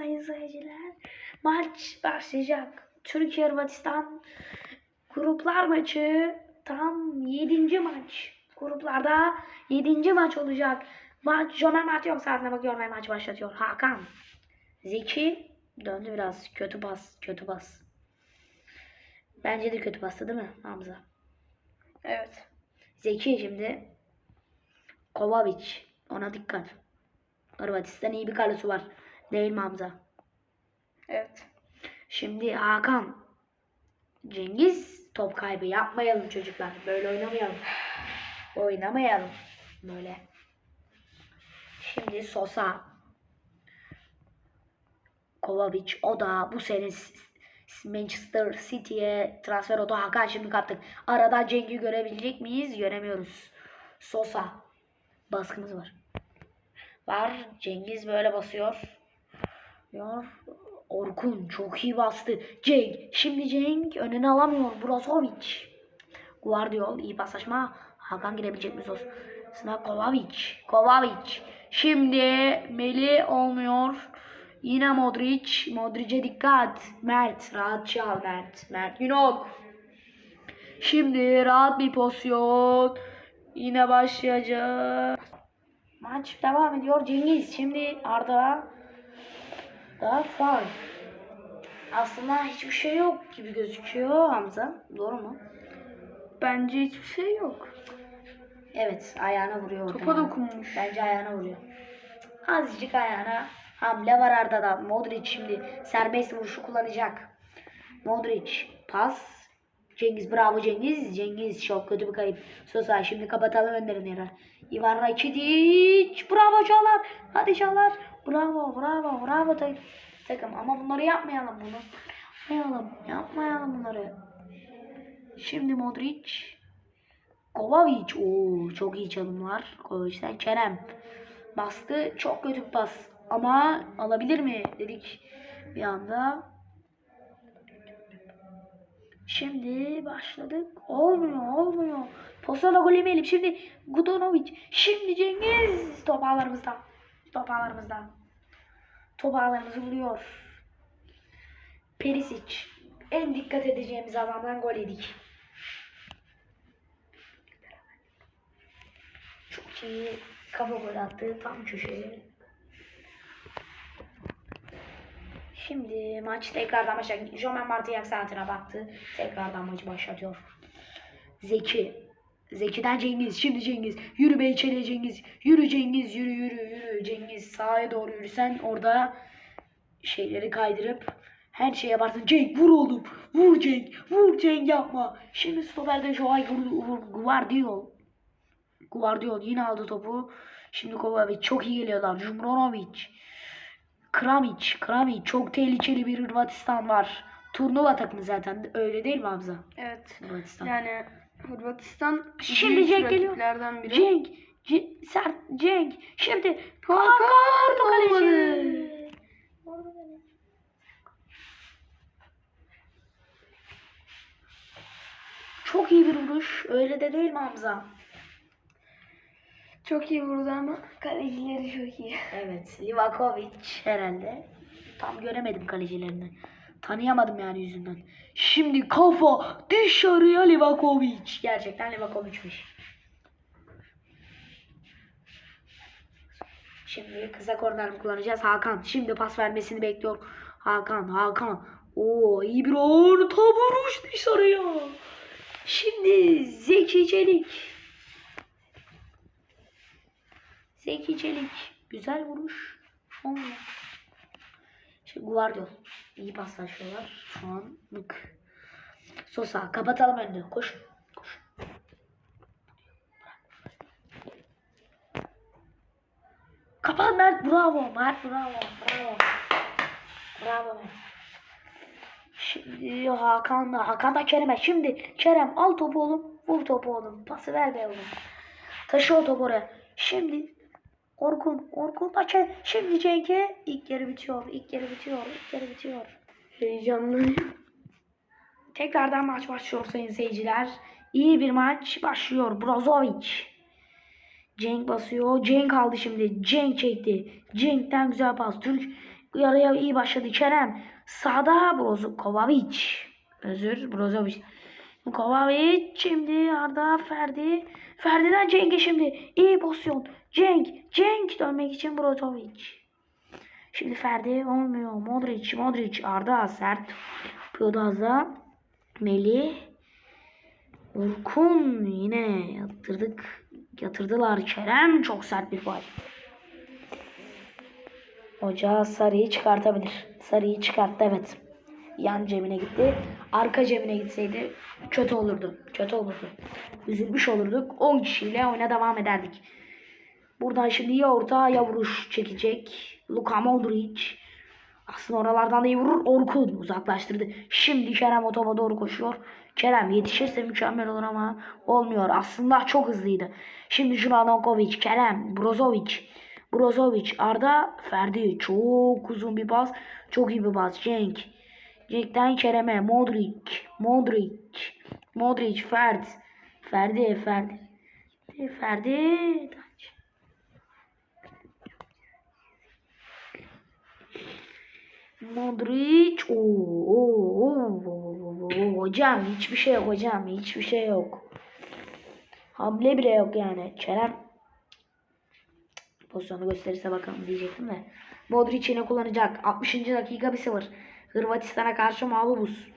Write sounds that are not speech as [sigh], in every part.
Sayın seyirciler, maç başlayacak. Türkiye Hırvatistan gruplar maçı tam 7. maç. Gruplarda 7. maç olacak. Maç Jomer Matyok saatine bakıyor ve maç başlatıyor. Hakan. Zeki döndü biraz. Kötü pas. Kötü pas. Bence de kötü bastı değil mi Hamza? Evet. Zeki şimdi. Kovacic. Ona dikkat. Hırvatistan iyi bir kalesi var. Değil mi Hamza? Evet. Şimdi Hakan. Cengiz top kaybı yapmayalım çocuklar. Böyle oynamayalım. Oynamayalım. Böyle. Şimdi Sosa. Kovacic o da bu sene Manchester City'ye transfer oldu. Hakan şimdi kaptık. Arada Cenk'i görebilecek miyiz? Göremiyoruz. Sosa. Baskımız var. Var. Cengiz böyle basıyor. Yor. Orkun çok iyi bastı. Cenk. Şimdi Cenk önüne alamıyor. Brozovic. Guardiol iyi paslaşma. Hakan girebilecek mi sos? Sınav Kovacic. Kovacic. Şimdi Meli olmuyor. Yine Modric. Modric'e dikkat. Mert. Rahat çal Mert. Mert Günok. Şimdi rahat bir pozisyon. Yine başlayacak. Maç devam ediyor. Cengiz şimdi Arda daha faul. Aslında hiçbir şey yok gibi gözüküyor Hamza. Doğru mu? Bence hiçbir şey yok. Evet ayağına vuruyor. orada Topa dokunmuş. Bence ayağına vuruyor. Azıcık ayağına hamle var Arda'dan. Modric şimdi serbest vuruşu kullanacak. Modric pas. Cengiz bravo Cengiz. Cengiz çok kötü bir kayıp. Sosa şimdi kapatalım önlerini yere. Ivan Rakitic. Bravo Çağlar. Hadi Çağlar. Bravo bravo bravo tak- takım. Ama bunları yapmayalım bunu. Yapmayalım. Yapmayalım bunları. Şimdi Modric. Kovacic. Oo, çok iyi çalımlar. Kovacic'ten Kerem. Bastı. Çok kötü bir pas. Ama alabilir mi dedik bir anda. Şimdi başladık. Olmuyor, olmuyor. Pozisyonda gol yemeyelim. Şimdi Gudonovic. Şimdi Cengiz. Top ağlarımızda. Top ağlarımızda. Top ağlarımızı buluyor. Perisic. En dikkat edeceğimiz adamdan gol yedik. Çok iyi kafa gol attı tam köşeye. Şimdi maç tekrardan başlayacak. Jomen Martiyak saatine baktı. Tekrardan maçı başlatıyor. Zeki. Zeki'den Cengiz. Şimdi Cengiz. Yürü be içeriye Cengiz. Yürü Cengiz. Yürü yürü yürü. Cengiz sağa doğru yürüsen orada şeyleri kaydırıp her şeye yaparsın. Cenk vur oğlum. Vur Cenk. Vur Cenk yapma. Şimdi stoperde Joay Guardiol. Guardiol yine aldı topu. Şimdi Kovacic çok iyi geliyorlar. Jumronovic. Kramic. Kramic çok tehlikeli bir Hırvatistan var. Turnuva takımı zaten. Öyle değil mi Hamza? Evet. Hırvatistan. Yani Hırvatistan Şimdi Cenk geliyor. biri. Cenk. C sert Cenk. Şimdi Hakan Hakan olmadı. kaleci. Çok iyi bir vuruş. Öyle de değil mi Hamza? Çok iyi vurdu ama kalecileri çok iyi. Evet. Livakovic herhalde. Tam göremedim kalecilerini. Tanıyamadım yani yüzünden. Şimdi kafa dışarıya Livakovic. Gerçekten Livakovic'miş. Şimdi kısa korner mi kullanacağız? Hakan. Şimdi pas vermesini bekliyor. Hakan. Hakan. Oo iyi bir orta vuruş dışarıya. Şimdi Zeki Çelik. Zeki. Güzel vuruş. Olmuyor. Şimdi Guardiol. İyi paslaşıyorlar. Şu anlık. Sosa. Kapatalım önünü. Koş. Koş. Kapat Mert. Bravo. Mert bravo. Bravo. Bravo Mert. Şimdi Hakan da. Hakan da Kerem'e. Şimdi Kerem al topu oğlum. Vur topu oğlum. Pası ver be oğlum. Taşı o topu oraya. Şimdi Orkun. Orkun Kerem. Şimdi Cenk'e. İlk yarı bitiyor. İlk yarı bitiyor. İlk yarı bitiyor. Heyecanlıyım. Tekrardan maç başlıyor sayın seyirciler. İyi bir maç başlıyor. Brozovic. Cenk basıyor. Cenk aldı şimdi. Cenk çekti. Cenk'ten güzel pas. Türk Yarıya iyi başladı Kerem. Sağda Brozovic. Özür Brozovic. Kovacic şimdi Arda Ferdi. Ferdi'den Cenk'e şimdi. iyi pozisyon. Cenk. Cenk dönmek için Brozovic. Şimdi Ferdi olmuyor. Modric. Modric. Arda sert. Yapıyordu az da. Melih. Orkun yine yatırdık. Yatırdılar. Kerem çok sert bir faal. Hoca Sarı'yı çıkartabilir. Sarı'yı çıkarttı evet. Yan cebine gitti. Arka cebine gitseydi kötü olurdu. Kötü olurdu. Üzülmüş olurduk. 10 kişiyle oyuna devam ederdik. Buradan şimdi ya orta ya vuruş çekecek. Luka Modric. Aslında oralardan da iyi vurur. Orkun uzaklaştırdı. Şimdi Kerem o topa doğru koşuyor. Kerem yetişirse mükemmel olur ama olmuyor. Aslında çok hızlıydı. Şimdi Juranovic, Kerem, Brozovic. Brozovic, Arda, Ferdi. Çok uzun bir pas. Çok iyi bir pas. Cenk. Cenk'ten Kerem'e. Modric. Modric. Modric. Ferd. Ferdi. Ferdi. Ferdi. Modric. Oo, oo, oo, oo. Hocam hiçbir şey yok hocam. Hiçbir şey yok. Hamle bile yok yani. Kerem pozisyonu gösterirse bakalım diyecektim de. Modric yine kullanacak. 60. dakika bir sıfır. Hırvatistan'a karşı mağlubuz.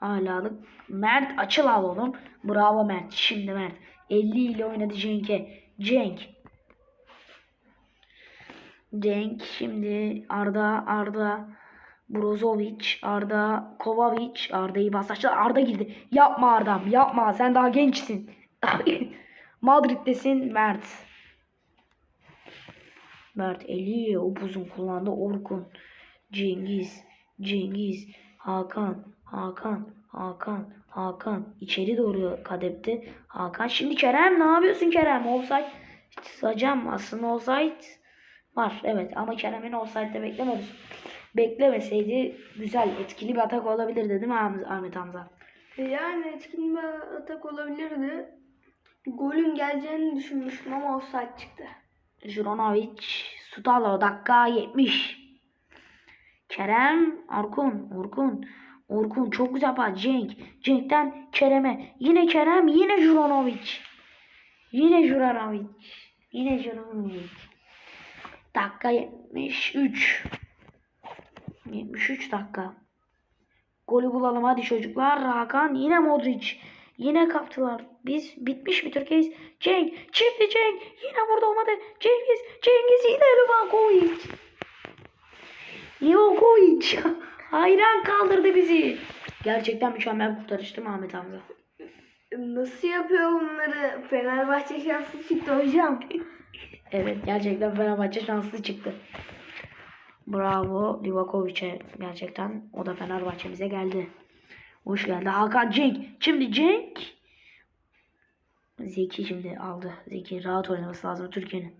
Alalık. Mert açıl al oğlum. Bravo Mert. Şimdi Mert. 50 ile oynadı Cenk'e. Cenk. Cenk şimdi Arda Arda Brozovic Arda Kovacic Arda'yı baslaştı. Arda girdi. Yapma Arda'm yapma. Sen daha gençsin. [laughs] Madrid'desin Mert. Mert eli upuzun kullandı Orkun. Cengiz. Cengiz. Hakan. Hakan. Hakan. Hakan. içeri doğru kadepti. Hakan. Şimdi Kerem ne yapıyorsun Kerem? Offside. Hocam aslında offside var. Evet ama Kerem'in offside'de beklemiyoruz. Beklemeseydi güzel etkili bir atak olabilirdi değil mi Ahmet Hamza? E Yani etkin bir atak olabilirdi. Golün geleceğini düşünmüştüm ama offside çıktı. Juranovic, Sutalo dakika 70. Kerem, Orkun, Orkun. Orkun çok güzel pas. Cenk. Cenk'ten Kerem'e. Yine Kerem, yine Juranovic. Yine Juranovic. Yine Juranovic. Dakika 73. 73 dakika. Golü bulalım hadi çocuklar. Hakan yine Modric. Yine kaptılar. Biz bitmiş bir Türkiye'yiz. Cenk. Şimdi Cenk. Yine burada olmadı. Cengiz. Cengiz yine Livakovic. Livakovic. [laughs] Hayran kaldırdı bizi. Gerçekten mükemmel bir kurtarış değil mi Ahmet Hamza? Nasıl yapıyor bunları? Fenerbahçe şanslı çıktı hocam. [laughs] Evet gerçekten Fenerbahçe şanslı çıktı. Bravo Livakovic'e gerçekten o da Fenerbahçe'mize geldi. Hoş geldi Hakan Cenk. Şimdi Cenk. Zeki şimdi aldı. Zeki rahat oynaması lazım Türkiye'nin.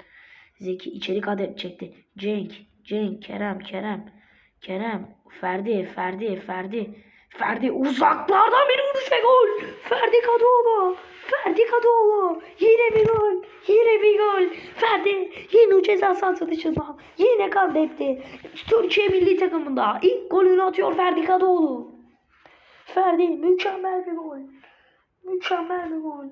Zeki içeri kadar çekti. Cenk. Cenk. Kerem. Kerem. Kerem. Ferdi. Ferdi. Ferdi. Ferdi uzaklardan bir vuruş ve gol. Ferdi Kadıoğlu. Ferdi Kadıoğlu. Yine bir gol. Yine bir gol. Ferdi yine ceza sahası dışında. Yine kaybetti. Türkiye milli takımında ilk golünü atıyor Ferdi Kadıoğlu. Ferdi mükemmel bir gol. Mükemmel bir gol.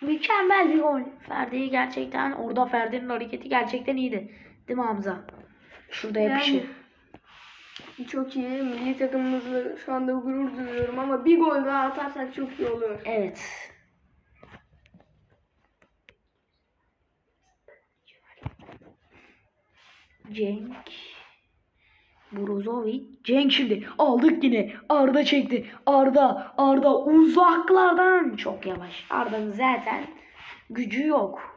Mükemmel bir gol. Ferdi gerçekten orada Ferdi'nin hareketi gerçekten iyiydi. Değil mi Hamza? Şurada yapışı. Yani- Çok iyi. Milli takımımızla şu anda gurur duyuyorum ama bir gol daha atarsak çok iyi olur. Evet. Cenk. Brozovic. Cenk şimdi. Aldık yine. Arda çekti. Arda. Arda uzaklardan. Çok yavaş. Arda'nın zaten gücü yok.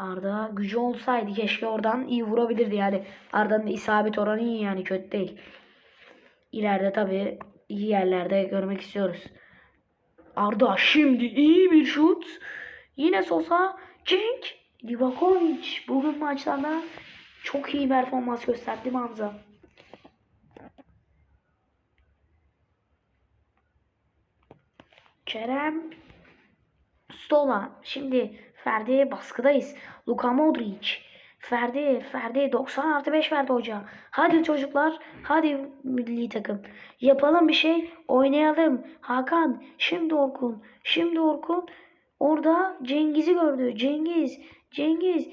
Arda gücü olsaydı keşke oradan iyi vurabilirdi yani. Arda'nın isabet oranı iyi yani kötü değil. İleride tabii iyi yerlerde görmek istiyoruz. Arda şimdi iyi bir şut. Yine Sosa, Cenk, Livakovic bugün maçlarda çok iyi performans gösterdi Hamza? Kerem, Stola. Şimdi Ferdi baskıdayız. Luka Modric. Ferdi, Ferdi 90 artı 5 verdi hoca. Hadi çocuklar, hadi milli takım. Yapalım bir şey, oynayalım. Hakan, şimdi Orkun, şimdi Orkun. Orada Cengiz'i gördü. Cengiz, Cengiz,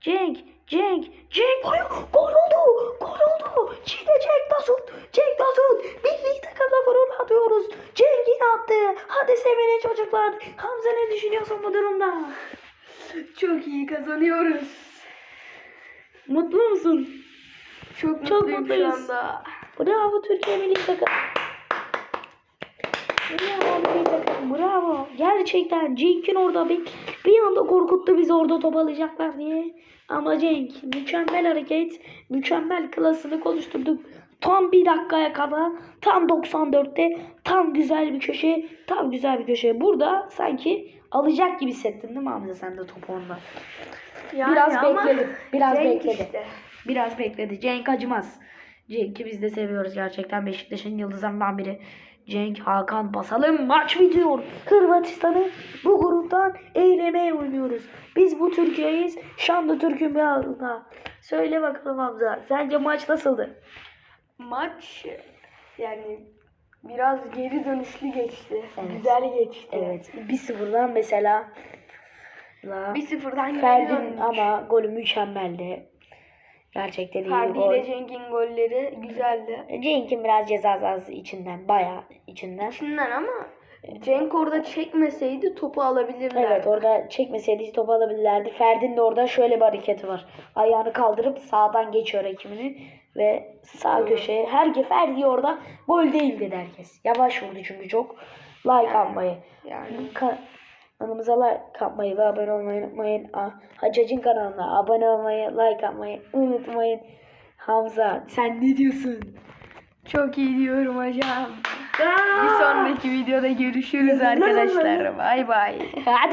Cenk, Cenk, Cenk. Ay, gol oldu, gol oldu. Çiğde Cenk Tosun, Cenk Tosun. Milli takımda gurur atıyoruz. Cenk attı. Hadi sevinin çocuklar. Hamza ne düşünüyorsun bu durumda? Çok iyi kazanıyoruz. Mutlu musun? Çok, Çok mutluyum mutluyuz. şu anda. Bravo Türkiye milli takım. Bravo milli takım. Bravo. Gerçekten Cenk'in orada bir, bir anda korkuttu bizi orada top alacaklar diye. Ama Cenk mükemmel hareket, mükemmel klasını konuşturduk. Tam bir dakikaya kadar, tam 94'te, tam güzel bir köşe, tam güzel bir köşe. Burada sanki alacak gibi hissettin değil mi Hamza sen de topu ondan? Yani Biraz bekledi. Biraz Cenk bekledi. işte. Biraz bekledi. Cenk acımaz. Cenk'i biz de seviyoruz gerçekten. Beşiktaş'ın yıldızlarından biri. Cenk, Hakan basalım. Maç bitiyor. Hırvatistan'ı bu gruptan eylemeye oynuyoruz. Biz bu Türkiye'yiz. Şanlı Türk'ün bir ağrında. Söyle bakalım Hamza. Sence maç nasıldı? Maç yani biraz geri dönüşlü geçti. Evet. Güzel geçti. Evet. 1-0'dan mesela la, Bir sıfırdan geri Ferdi'nin döndük. ama golü mükemmeldi. Gerçekten iyi bir Ferdi gol. ile Cenk'in golleri güzeldi. Cenk'in biraz ceza sahası içinden. Bayağı içinden. İçinden ama Cenk orada çekmeseydi topu alabilirler. Evet orada çekmeseydi topu alabilirlerdi. Ferdi'nin de orada şöyle bir hareketi var. Ayağını kaldırıp sağdan geçiyor rakibini ve sağ Evet. köşeye. Herkes Ferdi orada gol değil dedi herkes. Yavaş vurdu çünkü çok. Like atmayı. Yani Ka- Kanalımıza like atmayı ve abone olmayı unutmayın. Hacacın kanalına abone olmayı, like atmayı unutmayın. Hamza sen ne diyorsun? çok iyi diyorum hocam. Bir sonraki videoda görüşürüz arkadaşlar. Bay bay.